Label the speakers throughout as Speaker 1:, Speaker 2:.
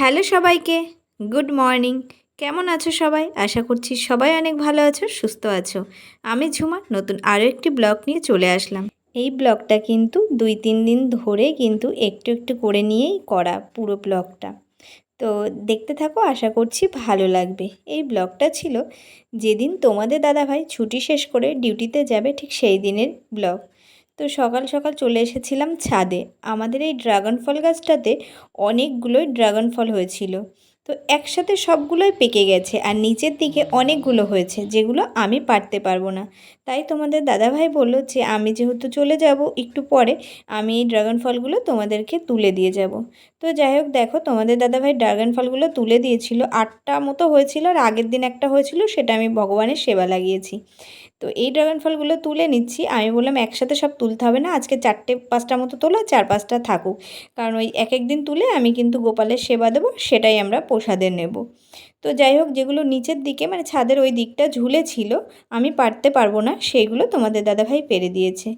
Speaker 1: Hello সবাইকে, good morning. কেমন আছো সবাই? আশা করছি সবাই অনেক ভালো আছো, সুস্থ আছো। আমি ঝুমা, নতুন আরও একটি ব্লগ নিয়ে চলে আসলাম। এই ব্লগটা কিন্তু দুই তিন দিন ধরে কিন্তু একটু একটু করে নিয়েই করা পুরো ব্লগটা। তো দেখতে থাকো, আশা করছি ভালো লাগবে। এই ব্লগটা ছিল যেদিন তোমাদের দাদাভাই ছুটি শেষ করে ডিউটিতে যাবে ঠিক সেই দিনের ব্লগ। তো সকাল সকাল চলে এসেছিলাম ছাদে। আমাদের এই ড্রাগন ফল গাছটাতে অনেকগুলোই ড্রাগন ফল হয়েছিল। তো একসাথে সবগুলোই পেকে গেছে আর নিচের দিকে অনেকগুলো হয়েছে যেগুলো আমি পারতে পারব না। তাই তোমাদের দাদাভাই বলল যে, আমি যেহেতু চলে যাব, একটু পরে আমি এই ড্রাগন ফলগুলো তোমাদেরকে তুলে দিয়ে যাব। তো যাই হোক, দেখো তোমাদের দাদাভাই ড্রাগন ফলগুলো তুলে দিয়েছিল। আটটা মতো হয়েছিল আর আগের দিন একটা হয়েছিল, সেটা আমি ভগবানের সেবা লাগিয়েছি। তো এই ড্রাগন ফলগুলো তুলে নিচ্ছি। আমি বললাম, একসাথে সব তুলতে হবে না, আজকে চারটে পাঁচটা মতো তোলো চার পাঁচটা থাকুক। কারণ ওই এক এক দিন তুলে আমি কিন্তু গোপালের সেবা দেবো, সেটাই আমরা প্রসাদে নেব। তো যাই হোক, যেগুলো নিচের দিকে মানে ছাদের ওই দিকটা ঝুলে ছিল, আমি পারতে পারব না, সেইগুলো তোমাদের দাদাভাই পেরে দিয়েছে।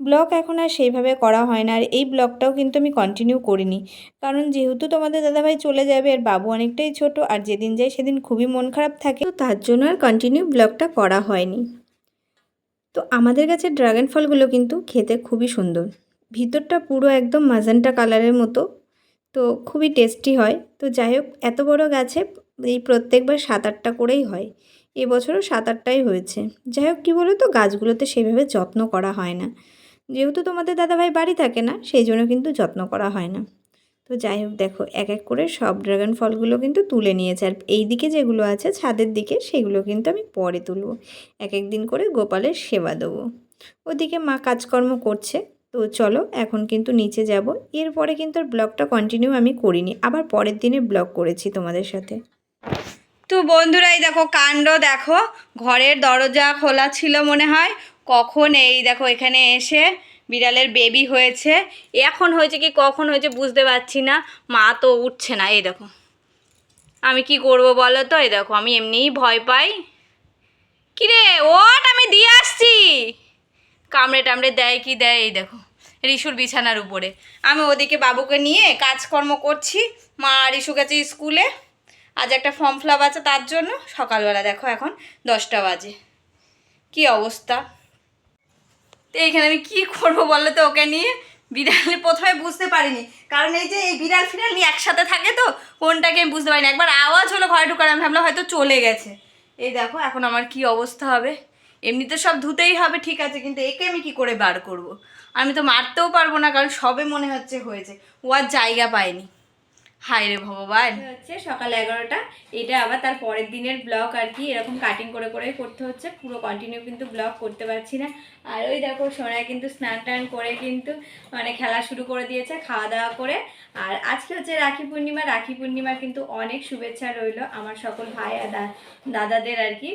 Speaker 1: ব্লগ এখন আর সেইভাবে করা হয় না, আর এই ব্লগটাও কিন্তু আমি কন্টিনিউ করিনি। কারণ যেহেতু তোমাদের দাদাভাই চলে যাবে, আর বাবু অনেকটাই ছোট, আর যেদিন যাই সেদিন খুবই মন খারাপ থাকে, তো তার জন্য আর কন্টিনিউ ব্লগটা করা হয়নি। তো আমাদের কাছে ড্রাগন ফলগুলো কিন্তু খেতে খুবই সুন্দর। ভিতরটা পুরো একদম মাজান্টা কালারের মতো, তো খুবই টেস্টি হয়। তো যাই হোক, এত বড় গাছে এই প্রত্যেকবার সাত আটটা করেই হয়। এবছরও সাত আটটাই হয়েছে। যাই হোক, কী বলো তো গাছগুলোতে সেভাবে যত্ন করা হয় না। যেহেতু তোমাদের দাদাভাই বাড়ি থাকে না, সেই জন্য কিন্তু যত্ন করা হয় না। তো যাই হোক, দেখো, এক এক করে সব ড্রাগন ফলগুলো কিন্তু তুলে নিয়েছে। আর এই দিকে যেগুলো আছে, ছাদের দিকে, সেগুলো কিন্তু আমি পরে তুলব। এক এক দিন করে গোপালের সেবা দেবো। ওদিকে মা কাজকর্ম করছে। তো চলো, এখন কিন্তু নিচে যাব। এরপরে কিন্তু আর ব্লগটা কন্টিনিউ আমি করিনি। আবার পরের দিনে ব্লগ করেছি তোমাদের সাথে। তো বন্ধুরা এই দেখো, কাণ্ড দেখো, ঘরের দরজা খোলা ছিল মনে হয়। কখন এই দেখো, এখানে এসে বিড়ালের বেবি হয়েছে। এখন হয়েছে কি, কখন হয়েছে বুঝতে পারছি না। মা তো উঠছে না, এই দেখো। আমি কি করব বলো তো? এই দেখো, আমি এমনিই ভয় পাই। কিরে ওট আমি দিয়ে আসছি। কামড়ে টামড়ে দেয় কি দেয়, এই দেখো, রিশুর বিছানার উপরে। আমি ওদিকে বাবুকে নিয়ে কাজকর্ম করছি। মা রিশু গেছে স্কুলে। আজ একটা ফর্ম ফিল আছে, তার জন্য সকালবেলা দেখো এখন দশটা বাজে। কি অবস্থা? তো এইখানে আমি কী করব বলো তো ওকে নিয়ে? বিড়াল প্রথমে বুঝতে পারিনি। কারণ এই যে এই বিড়াল ফিড়াল নিয়ে একসাথে থাকে তো কোনটাকে আমি বুঝতে পারিনি। একবার আওয়াজ হলো ঘরে ঢুকার, আমি ভাবলাম হয়তো চলে গেছে। এই দেখো, এখন আমার কি অবস্থা হবে? এমনিতে সব ধুতেই হবে, ঠিক আছে, কিন্তু একে আমি কি করে বার করব। আমি তো মারতেও পারব না, কারণ সবে মনে হচ্ছে হয়েছে। ও আর জায়গা পায়নি। হায় রে ভগবান। হচ্ছে সকাল এগারোটা, এটা আবার তার পরের দিনের ব্লগ আর কি, এরকম কাটিং করে করে করতে হচ্ছে, পুরো কন্টিনিউ কিন্তু ব্লগ করতে পারছি না। আর ওই দেখো, সোনায় কিন্তু স্নান টান করে কিন্তু মানে খেলা শুরু করে দিয়েছে খাওয়া দাওয়া করে। আর আজকে হচ্ছে রাখি পূর্ণিমা, রাখি পূর্ণিমার কিন্তু অনেক শুভেচ্ছা রইল আমার সকল ভাই আর দাদাদের আর কি।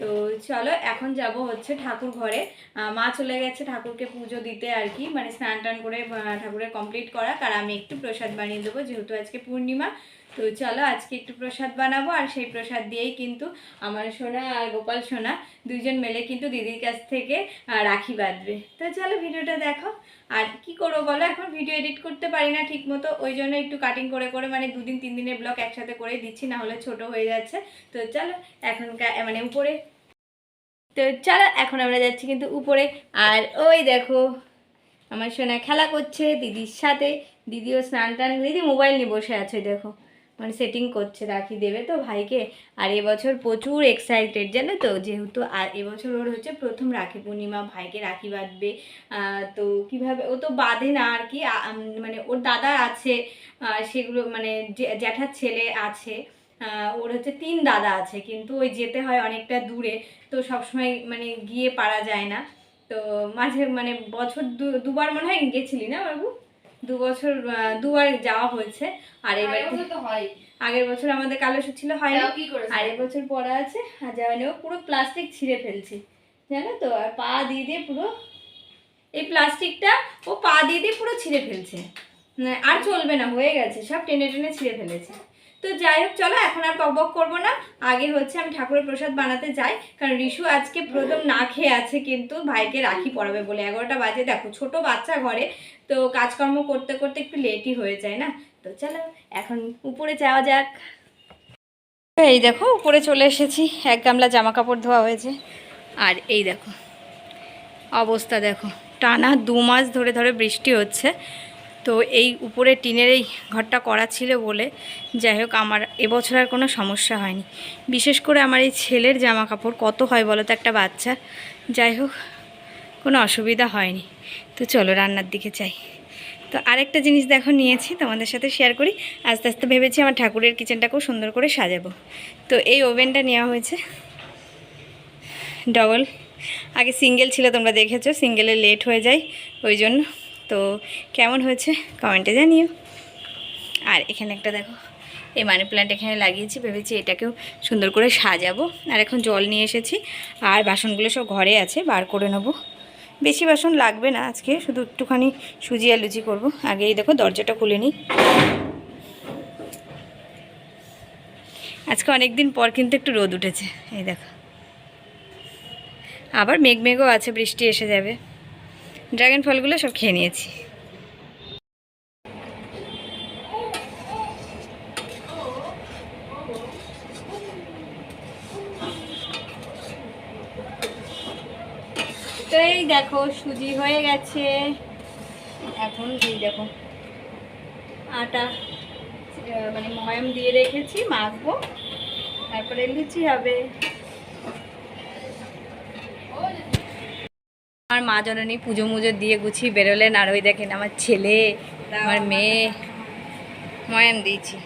Speaker 1: তো চলো, এখন যাব হচ্ছে ঠাকুর ঘরে। মা চলে গেছে ঠাকুরকে পুজো দিতে আর কি। মানে স্নান টান করে ঠাকুরের কমপ্লিট করা আর আমি একটু প্রসাদ বানিয়ে দেবো, যেহেতু আজকে পূর্ণিমা। তো চলো আজকে একটু প্রসাদ বানাবো, আর সেই প্রসাদ দিয়েই কিন্তু আমার সোনা আর গোপাল সোনা দুইজন মিলে কিন্তু দিদির কাছ থেকে রাখি বাঁধবে। তো চলো ভিডিওটা দেখো, আর কি করব বলো? এখন ভিডিও এডিট করতে পারি না ঠিক মতো ওই জন্য একটু কাটিং করে করে মানে দুদিন তিন দিনের ব্লগ একসাথে করে দিচ্ছি না হলে ছোট হয়ে যাচ্ছে। তো চলো, এখন মানে উপরে। তো চলো, এখন আমরা যাচ্ছি কিন্তু উপরে। আর ওই দেখো, আমার সোনা খেলা করছে দিদির সাথে। দিদিও স্নান টান দিদি মোবাইল নিয়ে বসে আছে, দেখো। মানে সেটিং করছে রাখি দেবে তো ভাইকে। আর এবছর প্রচুর এক্সাইটেড জানো তো? যেহেতু আর এবছর ওর হচ্ছে প্রথম রাখি পূর্ণিমা, ভাইকে রাখি বাঁধবে। তো কীভাবে, ও তো বাঁধে না আর কি। মানে ওর দাদা আছে সেগুলো মানে জ্যাঠার ছেলে আছে। ওর হচ্ছে তিন দাদা আছে, কিন্তু ওই যেতে হয় অনেকটা দূরে। তো সবসময় মানে গিয়ে পারা যায় না। তো মাঝে মানে বছর দুবার মনে হয় গেছিলি না বাবু? দু বছর দুবার যাওয়া হয়েছে। আর এবার
Speaker 2: হয়
Speaker 1: আগের বছর আমাদের কালো সুদ ছিল হয় না? আর এবছর পড়া আছে আর যাওয়ানি পুরো প্লাস্টিক ছিঁড়ে ফেলছি। জানো তো? আর পা দিয়ে দিয়ে পুরো এই প্লাস্টিকটা ও পা দিয়ে দিয়ে পুরো ছিঁড়ে ফেলছে। মানে আর চলবে না হয়ে গেছে সব টেনে টেনে ছিঁড়ে ফেলেছে। তো যাই হোক, চলো, এখন আর বক করব না। আগে হচ্ছে আমি ঠাকুরের প্রসাদ বানাতে যাই। কারণ রিশু আজকে প্রথম না খেয়ে আছে, কিন্তু ভাইকে রাখি পড়াবে বলে। এগারোটা বাজে, দেখো, ছোট বাচ্চা ঘরে, তো কাজকর্ম করতে করতে একটু লেটই হয়ে যায়, না? তো চলো, এখন উপরে যাওয়া যাক। এই দেখো, উপরে চলে এসেছি। এক গামলা জামা কাপড় ধোয়া হয়েছে। আর এই দেখো, অবস্থা দেখো। টানা দু মাস ধরে ধরে বৃষ্টি হচ্ছে। তো এই উপরে টিনের এই ঘরটা করা ছিল বলে যাই হোক আমার এবছর আর কোনো সমস্যা হয়নি। বিশেষ করে আমার এই ছেলের জামা কাপড় কত হয় বলো তো একটা বাচ্চার? যাই হোক, কোনো অসুবিধা হয়নি। তো চলো রান্নার দিকে চাই তো আরেকটা জিনিস দেখো নিয়েছি, তোমাদের সাথে শেয়ার করি। আস্তে আস্তে ভেবেছি আমার ঠাকুরের কিচেনটাকেও সুন্দর করে সাজাবো। তো এই ওভেনটা নেওয়া হয়েছে। ডবল। আগে সিঙ্গেল ছিল, তোমরা দেখেছ সিঙ্গেলে লেট হয়ে যায়, ওই জন্য। তো কেমন হয়েছে কমেন্টে জানিও। আর এখানে একটা দেখো, এই মানি প্ল্যান্ট এখানে লাগিয়েছি, ভেবেছি এটাকেও সুন্দর করে সাজাবো। আর এখন জল নিয়ে এসেছি, আর বাসনগুলো সব ঘরে আছে, বার করে নেব। বেশি বাসন লাগবে না আজকে, শুধু একটুখানি সুজি আর লুচি করব। আগে এই দেখো দরজাটা খুলে নিই। আজকে অনেক দিন পর কিন্তু একটু রোদ উঠেছে, এই দেখো। আবার মেঘ মেঘও আছে, বৃষ্টি এসে যাবে। ড্রাগন ফলগুলো সব খেয়ে নিয়েছি। তো এই দেখো, সুজি হয়ে গেছে। এখন এই দেখো, আটা মানে ময়াম দিয়ে রেখেছি, মাখবো। তারপরে লুচি হবে। আমার মা জননী পুজো মুজো দিয়ে গুছিয়ে বেরোলেন আর ওই দেখেন আমার ছেলে, আমার মেয়ে ময়াম দিয়েছি।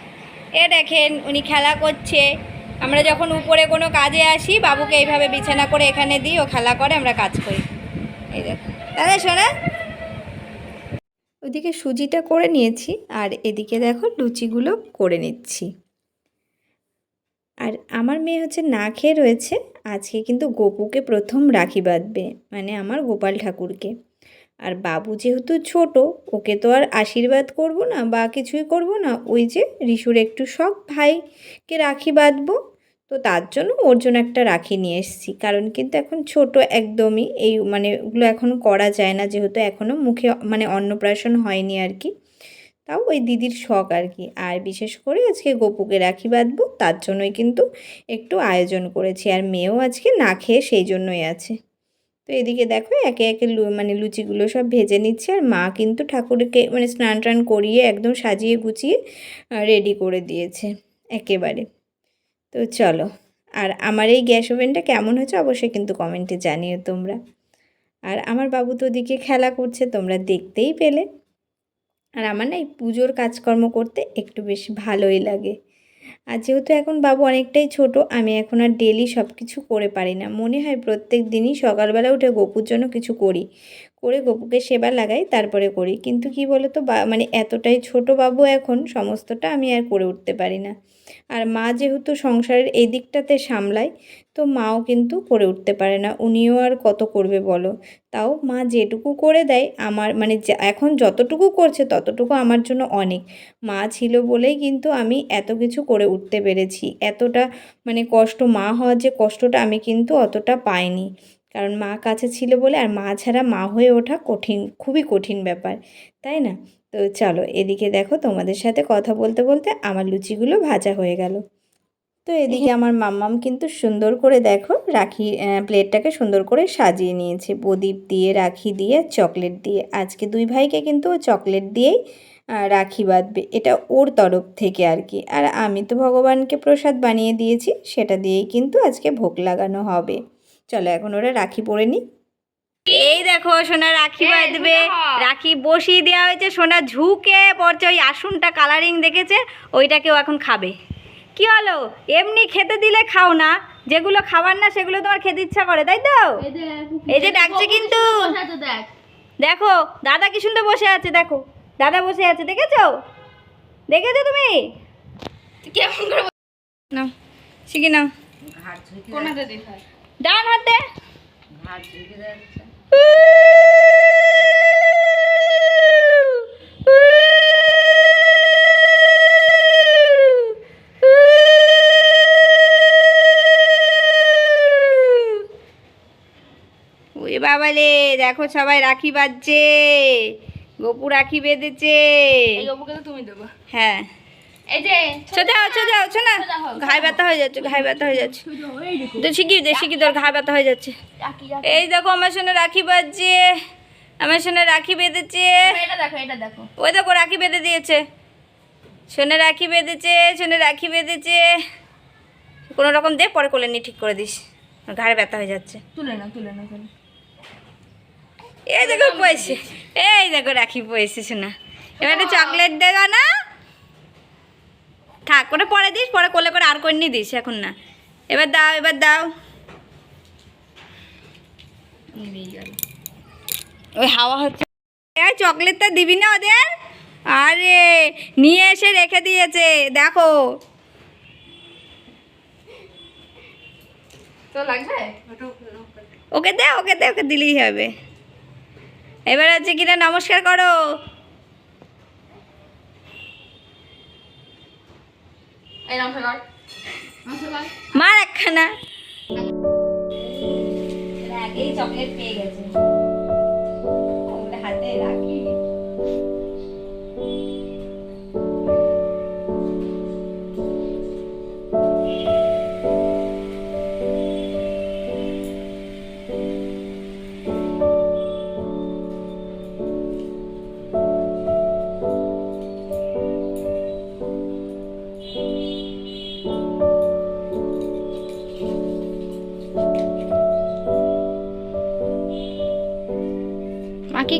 Speaker 1: এ দেখেন উনি খেলা করছে। আমরা যখন উপরে কোনো কাজে আসি, বাবুকে এইভাবে বিছানা করে এখানে দিই, ও খেলা করে, আমরা কাজ করি। এই দেখো। দাদা, শোনা। ওদিকে সুজিটা করে নিয়েছি, আর এদিকে দেখো লুচিগুলো করে নিচ্ছি। আর আমার মেয়ে হচ্ছে না খেয়ে রয়েছে। আজকে কিন্তু গোপুকে প্রথম রাখি বাঁধবে মানে আমার গোপাল ঠাকুরকে। আর বাবু যেহেতু ছোট, ওকে তো আর আশীর্বাদ করব না বা কিছুই করব না। ওই যে রিশুর একটু শখ ভাইকে রাখি বাঁধবো, তো তার জন্য ওর জন্য একটা রাখি নিয়ে এসেছি। কারণ কিন্তু এখন ছোট একদমই, এই মানে ওগুলো এখনও করা যায় না, যেহেতু এখনও মুখে মানে অন্নপ্রাশন হয়নি আর কি। তাও ওই দিদির শখ আর কি। আর বিশেষ করে আজকে গোপুকে রাখি বাঁধবো, তার জন্যই কিন্তু একটু আয়োজন করেছি। আর মেয়েও আজকে না খেয়ে সেই জন্যই আছে। তো এদিকে দেখো একে একে লু মানে লুচিগুলো সব ভেজে নিচ্ছে। আর মা কিন্তু ঠাকুরকে মানে স্নান টান করিয়ে একদম সাজিয়ে গুছিয়ে রেডি করে দিয়েছে একেবারে। তো চলো, আর আমার এই গ্যাস ওভেনটা কেমন হয়েছে অবশ্যই কিন্তু কমেন্টে জানিও তোমরা। আর আমার বাবু তো ওদিকে খেলা করছে, তোমরা দেখতেই পেলে। আর আমার না এই পুজোর কাজকর্ম করতে একটু বেশ ভালোই লাগে। আর যেহেতু এখন বাবু অনেকটাই ছোট, আমি এখন আর ডেলি সব কিছু করে পারি না। মনে হয় প্রত্যেক দিনই সকালবেলা উঠে গোপুর জন্য কিছু করি। করে গপুকে সেবা লাগাই, তারপরে করি। কিন্তু কি বলো তো মানে এতটাই ছোট বাবু এখন, সমস্তটা আমি আর করে উঠতে পারি না। আর মা যেহেতু সংসারের এই দিকটাতে সামলায় তো মাও কিন্তু করে উঠতে পারে না। উনিও আর কত করবে বলো? তাও মা যেটুকু করে দেয়, আমার মানে এখন যতটুকু করছে, ততটুকু আমার জন্য অনেক। মা ছিল বলেই কিন্তু আমি এত কিছু করে উঠতে পেরেছি। এতটা মানে কষ্ট মা হওয়ার যে কষ্টটা আমি কিন্তু অতটা পাইনি। কারণ মা কাছে ছিল বলে আর মা ছাড়া মা হয়ে ওঠা কঠিন, খুবই কঠিন ব্যাপার, তাই না? তো চলো এদিকে দেখো তোমাদের সাথে কথা বলতে বলতে আমার লুচিগুলো ভাজা হয়ে গেল। তো এদিকে আমার মাম্মাম কিন্তু সুন্দর করে দেখো রাখি প্লেটটাকে সুন্দর করে সাজিয়ে নিয়েছে। প্রদীপ দিয়ে, রাখি দিয়ে, চকলেট দিয়ে। আজকে দুই ভাইকে কিন্তু চকলেট দিয়েই রাখি বাঁধবে। এটা ওর তরফ থেকে আর কি। আর আমি তো ভগবানকে প্রসাদ বানিয়ে দিয়েছি, সেটা দিয়েই কিন্তু আজকে ভোগ লাগানো হবে। চলো এখন ওরা রাখি পরে নি। এই দেখো সোনা রাখি বাঁধবে। রাখি বসিয়ে দেওয়া হয়েছে। সোনা ঝুঁকে পড়ছে ওই আসনটা কালারিং দেখেছে ওইটাকেও এখন খাবে। কি হলো? এমনি খেতে দিলে খাও না। যেগুলো খাবার না সেগুলো তোমার খেতে ইচ্ছা করে তাই তো? এই যে ডাকছে কিন্তু।
Speaker 2: দেখো।
Speaker 1: দাদা কি সুন্দর বসে আছে দেখো। দাদা বসে আছে দেখেছ? দেখেছ তুমি?
Speaker 2: কেমন করে
Speaker 1: নাও শিখে নাও।
Speaker 2: কোনাতে দেখায়
Speaker 1: ডান হাতে। ওই বাবালে দেখো সবাই রাখি বাজছে। গপু রাখি বেঁধেছে।
Speaker 2: গপুকে তো তুমি দেবো।
Speaker 1: হ্যাঁ।
Speaker 2: এই যে
Speaker 1: ছো যাও ছো যাও ছো না।
Speaker 2: সোজা হও।
Speaker 1: ঘাই ব্যথা হয়ে যাচ্ছে ঘাই ব্যথা হয়ে যাচ্ছে। তো দে শিখিয়ে তোর ঘা ব্যথা হয়ে যাচ্ছে। এই দেখো আমার সঙ্গে রাখি বাজছে। আমার সঙ্গে রাখি বেঁধেছে।
Speaker 2: এটা দেখো এটা দেখো।
Speaker 1: ওই দেখো রাখি বেঁধে দিয়েছে। শোনে রাখি বেঁধেছে শোনে রাখি বেঁধেছে। কোনো রকম দে পরে কোলে নিয়ে ঠিক করে দিস। ঘাড়ে ব্যথা হয়ে যাচ্ছে।
Speaker 2: তুলে না তুলে না তুলে
Speaker 1: এই দেখো পয়সে। এই দেখো রাখি পয়সে শোনা এবার একটা চকলেট দেগা না। থাক করে পরে দিস পরে করলে করে আর করে নিয়ে দিস এখন না। এবার দাও এবার দাও। ওই হাওয়া হচ্ছে। চকলেটটা দিবি না ওদের? আরে নিয়ে এসে রেখে দিয়েছে দেখো। ওকে দে ওকে দে ওকে দিলেই হবে। এবার হচ্ছে কিনা নমস্কার করো।
Speaker 2: এই নমস্কার
Speaker 1: মার একখানা। আগেই চকলেট পেয়ে গেছে।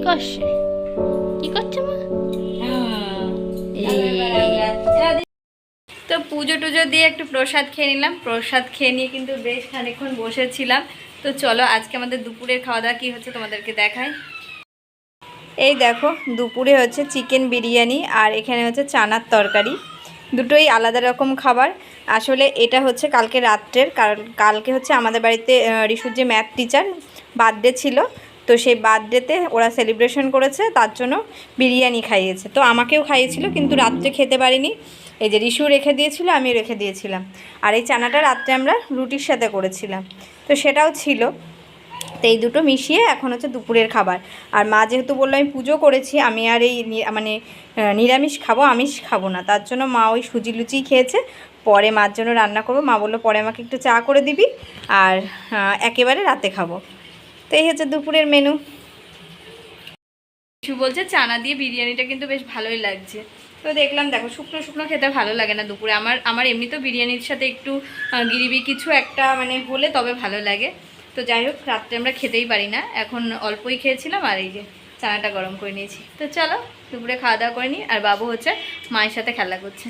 Speaker 2: করছে? কি করছে মা?
Speaker 1: তো পুজো টুজো দিয়ে একটু প্রসাদ খেয়ে নিলাম। প্রসাদ খেয়ে নিয়ে কিন্তু বেশ খানিকক্ষণ বসেছিলাম। তো চলো, আজকে আমাদের দুপুরের খাওয়া দাওয়া কী হচ্ছে তোমাদেরকে দেখাই। এই দেখো, দুপুরে হচ্ছে চিকেন বিরিয়ানি আর এখানে হচ্ছে চানার তরকারি। দুটোই আলাদা রকম খাবার। আসলে এটা হচ্ছে কালকে রাত্রের, কারণ কালকে হচ্ছে আমাদের বাড়িতে রিশুর যে ম্যাথ টিচার বার্থডে ছিল তো সেই বার্থডেতে ওরা সেলিব্রেশন করেছে, তার জন্য বিরিয়ানি খাইয়েছে। তো আমাকেও খাইয়েছিল, কিন্তু রাত্রে খেতে পারিনি। এই যে রিশু রেখে দিয়েছিল আমি রেখে দিয়েছিলাম। আর এই চানাটা রাত্রে আমরা রুটির সাথে করেছিলাম। তো সেটাও ছিল। তো এই দুটো মিশিয়ে এখন হচ্ছে দুপুরের খাবার। আর মা যেহেতু বলল, আমি পুজো করেছি, আমি আর এই মানে নিরামিষ খাব, আমিষ খাব না। তার জন্য মা ওই সুজি লুচি খেয়েছে। পরে মার জন্য রান্না করব। মা বলল, পরে আমাকে একটু চা করে দিবি। আর একেবারে রাতে খাব। তো এই হচ্ছে দুপুরের মেনু কিছু বলছে চানা দিয়ে বিরিয়ানিটা কিন্তু বেশ ভালোই লাগছে। তো দেখলাম, দেখো, শুকনো শুকনো খেতে ভালো লাগে না দুপুরে। আমার আমার এমনিতেও বিরিয়ানির সাথে একটু গিরিবি কিছু একটা মানে হলে তবে ভালো লাগে। তো যাই হোক, রাত্রে আমরা খেতেই পারি না। এখন অল্পই খেয়েছিলাম আর এই যে চানাটা গরম করে নিয়েছি। তো চলো, দুপুরে খাওয়া দাওয়া করে নিই। আর বাবু হচ্ছে মায়ের সাথে খেলা করছে।